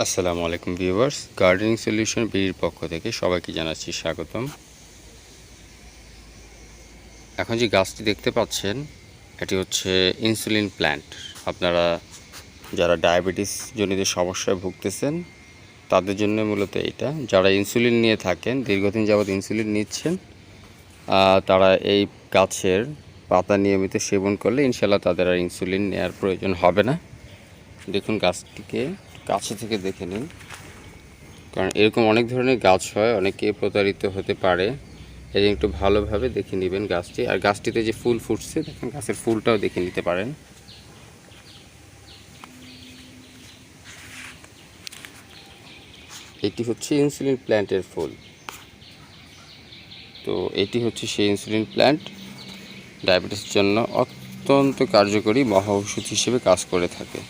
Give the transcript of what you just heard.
আসসালামু আলাইকুম viewers gardening solution বিড়ির পক্ষ থেকে সবাইকে জানাচ্ছি স্বাগতম। এখন যে গাছটি দেখতে পাচ্ছেন, এটি হচ্ছে ইনসুলিন প্ল্যান্ট আপনারা যারা ডায়াবেটিস জনিত সমস্যায় ভুগতেছেন, তাদের জন্য মূলত এটা। যারা ইনসুলিন নিয়ে থাকেন, দীর্ঘদিন যাবৎ ইনসুলিন নিচ্ছেন তারা এই গাছের পাতা নিয়মিত সেবন করলে ইনশাল্লাহ তাদের আর ইনসুলিন নেওয়ার প্রয়োজন হবে না। দেখুন গাছটিকে। কাছে থেকে দেখে নিন। কারণ এরকম অনেক ধরনের গাছ হয়, অনেকে প্রতারিত হতে পারে। এই একটু ভালোভাবে দেখে নেবেন গাছটি। আর গাছটিতে যে ফুল ফুটছে, দেখেন গাছের ফুলটাও দেখে নিতে পারেন। এটি হচ্ছে ইনসুলিন প্ল্যান্টের ফুল। তো এটি হচ্ছে সেই ইনসুলিন প্ল্যান্ট। ডায়াবেটিসের জন্য অত্যন্ত কার্যকরী মহা ওষুধ হিসেবে কাজ করে থাকে।